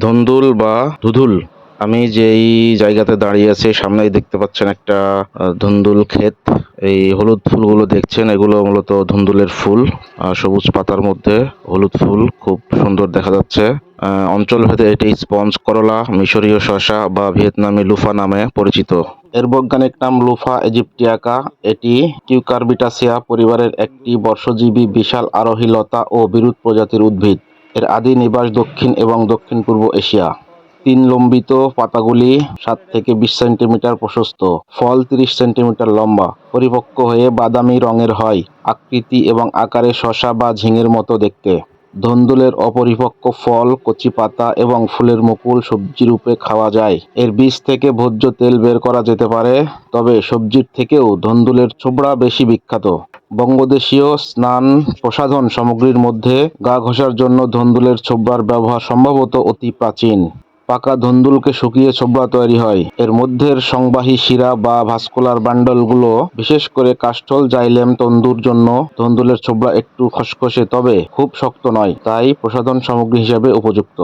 ধন্দুল বা ধুধুল। আমি যেই জায়গাতে দাঁড়িয়ে আছি সামনেই দেখতে পাচ্ছেন একটা ধুন্দুল ক্ষেত। এই হলুদ ফুলগুলো দেখছেন এগুলো মূলত ধুন্দুলের ফুল সবুজ পাতার মধ্যে হলুদ ফুল খুব সুন্দর দেখা যাচ্ছে। আহ, অঞ্চলভেদে এটি স্পঞ্জ করলা মিশরীয় শসা বা ভিয়েতনামি লুফা নামে পরিচিত। এর বৈজ্ঞানিক নাম লুফা ইজিপ্টিয়াকা এটি কিউকারবিটাসিয়া পরিবারের একটি বর্ষজীবী বিশাল আরোহী লতা ও বিরুৎ প্রজাতির উদ্ভিদ। এর আদি নিবাস দক্ষিণ এবং দক্ষিণ পূর্ব এশিয়া। তিন লম্বিত পাতাগুলি সাত থেকে বিশ সেন্টিমিটার প্রশস্ত, ফল তিরিশ সেন্টিমিটার লম্বা, পরিপক্ক হয়ে বাদামি রঙের হয়, আকৃতি এবং আকারে শশা বা ঝিঙের মতো দেখতে। ধন্দুলের অপরিপক্ক ফল, কচি পাতা এবং ফুলের মুকুল সবজি রূপে খাওয়া যায়। এর বীজ থেকে ভোজ্য তেল বের করা যেতে পারে, তবে সবজির থেকেও ধন্দুলের ছোবড়া বেশি বিখ্যাত। বঙ্গদেশীয় স্নান প্রসাধন সামগ্রীর মধ্যে গা ঘষার জন্য ধন্দুলের ছোবড়ার ব্যবহার সম্ভবত অতি প্রাচীন। পাকা ধন্দুলকে শুকিয়ে ছোবড়া তৈরি হয়। এর মধ্যের সংবাহী শিরা বা ভাস্কুলার বান্ডলগুলো বিশেষ করে কাস্টল জাইলেম, তন্দুর জন্য ধন্দুলের ছোবড়া একটু খসখসে, তবে খুব শক্ত নয়, তাই প্রসাধন সামগ্রী হিসেবে উপযুক্ত।